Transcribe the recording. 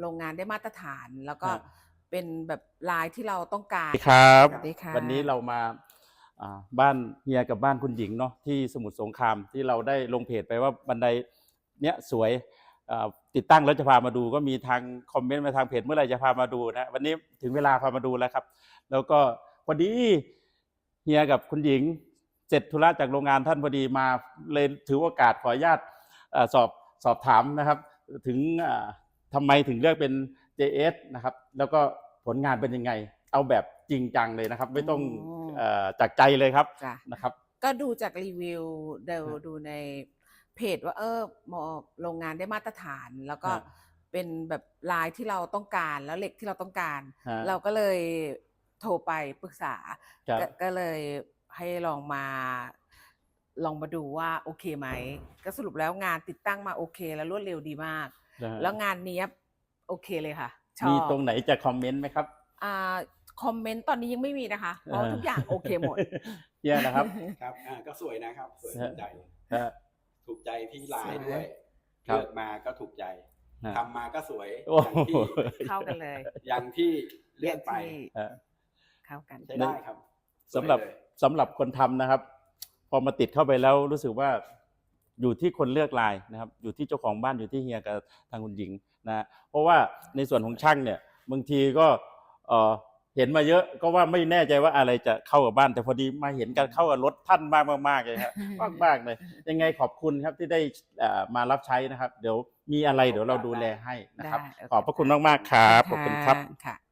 โรงงานได้มาตรฐาน แล้วก็ครับ เป็นแบบลายที่เราต้องการ สวัสดีครับ สวัสดีค่ะ วันนี้เรามาอ่าบ้านเฮียกับบ้านคุณหญิงเนาะที่สมุทรสงครามที่เราได้ลงเพจไปว่าบันไดเนี้ยสวยอ่าติดตั้งแล้วจะพามาดูก็มีทางคอมเมนต์มาทางเพจเมื่อไหร่จะพามาดูนะวันนี้ถึงเวลาพามาดูแล้วครับ แล้วก็พอดีเฮียกับคุณหญิงเสร็จธุระจากโรงงานท่านพอดีมาเลยถือโอกาสขออนุญาตเอ่อสอบสอบถามนะครับ ถึงอ่า ทำไมถึงเลือกเป็น JS นะครับ แล้วก็ผลงานเป็นยังไง เอาแบบจริงจังเลยนะครับ ไม่ต้องอืมเอ่อจากใจเลยครับจ้ะ นะครับ ก็ดูจากรีวิวเดาครับดูในเพจว่าเออมอโรงงานได้มาตรฐาน แล้วก็ครับเป็นแบบลายที่เราต้องการแล้วเหล็กที่เราต้องการ ฮะเราก็เลยโทรไปปรึกษาครับ ก็ก็เลยให้ลองมา ลองมาดูว่าโอเคไหม ก็สรุปแล้วงานติดตั้งมาโอเคแล้วรวดเร็วดีมากนะฮะแล้วงานเนี้ยบโอเคเลยค่ะ ชอบมีตรงไหนจะคอมเมนต์ไหมครับอ่าคอมเมนต์ตอนนี้ยังไม่มีนะคะเพราะว่าทุกอย่างโอเคหมดเฮียนะครับ ครับอ่าก็สวยนะครับสวยฮะถูกใจฮะ ถูกใจที่ลายสวยด้วยครับ เลือกมาก็ถูกใจฮะ ทำมาก็สวยโอ้อย่างโห ที่เข้ากันเลยอย่างที่เลือกไปที่ฮะ เข้ากัน ใช้ได้ครับสำหรับสวยเลย สำหรับคนทำนะครับ พอมาติดเข้าไปแล้วรู้สึกว่าอยู่ที่คนเลือกลายนะครับอยู่ที่เจ้าของบ้านอยู่ที่เฮียกับทางคุณหญิงนะเพราะว่าในส่วนของช่างเนี่ยบางทีก็เอ่อเห็นมาเยอะก็ว่าไม่แน่ใจว่าอะไรจะเข้ากับบ้าน แต่พอดีมาเห็นกันเข้ากับรถท่านมากมากๆเลยครับมากมากๆเลย ยังไงขอบคุณครับที่ได้เอ่อมารับใช้นะครับ เดี๋ยวมีอะไรเดี๋ยวเราดูแลให้นะครับได้โอเคขอบพระคุณมากๆครับขอบคุณครับค่ะ